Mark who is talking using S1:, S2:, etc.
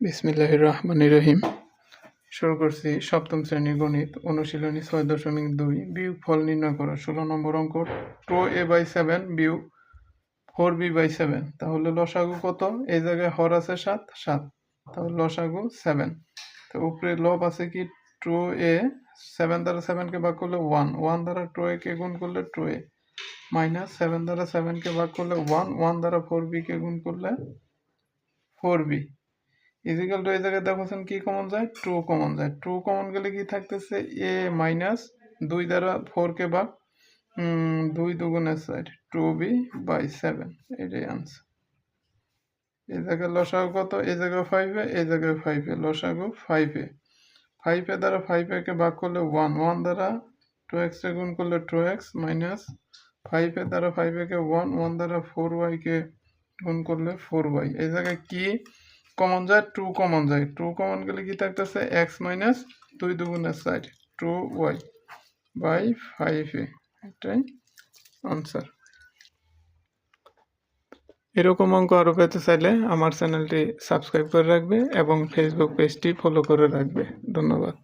S1: বিসমিল্লাহ রহমান রহিম। শুরু করছি সপ্তম শ্রেণির গণিত, অনুশীলনী ছয় দশমিক দুই, বিয়োগ ফল নির্ণয় করো, ষোলো নম্বর অঙ্ক টু এ বাই সেভেন বিয়োগ ফোর বি বাই সেভেন। তাহলে লসাগু কত? এই জায়গায় হর আছে সাত সাত। তাহলে লসাগু সেভেন। তো উপরে লব আছে কি? টু এ সেভেন দ্বারা সেভেনকে ভাগ করলে ওয়ান ওয়ান দ্বারা টু এ কে গুণ করলে টু এ। মাইনাস সেভেন দ্বারা সেভেনকে ভাগ করলে ওয়ান ওয়ান দ্বারা ফোর বি কে গুণ করলে ফোর বি। ইজিক্যাল টু এই জায়গায় দেখছেন কি কমন যায়? টু কমন যায়। টু কমন গেলে কি থাকতেছে? এ মাইনাস দুই দ্বারা ফোর কে ভাগ উম, দুই দুগুণের side two B by seven এটাই আনসার এই জায়গায় লসাগু কত? এই জায়গায় ফাইভে এই জায়গায় ফাইভে লসাগু ফাইভে ফাইভে দ্বারা ফাইভে কে ভাগ করলে ওয়ান ওয়ান দ্বারা টু এক্স গুণ করলে টু এক্স মাইনাস ফাইভের দ্বারা ফাইভে কে ওয়ান ওয়ান দ্বারা ফোর ওয়াই কে গুণ করলে ফোর ওয়াই এই জায়গায় কি? কমন যায় টু কমন যায়। টু কমন গেলে কি থাকতেছে? এক্স মাইনাস দুই দুগুণের side two Y by five এ এটাই আনসার এরকম অঙ্ক আরও পেতে চাইলে আমার চ্যানেলটি সাবস্ক্রাইব করে রাখবে এবং ফেসবুক পেজটি ফলো করে রাখবে। ধন্যবাদ।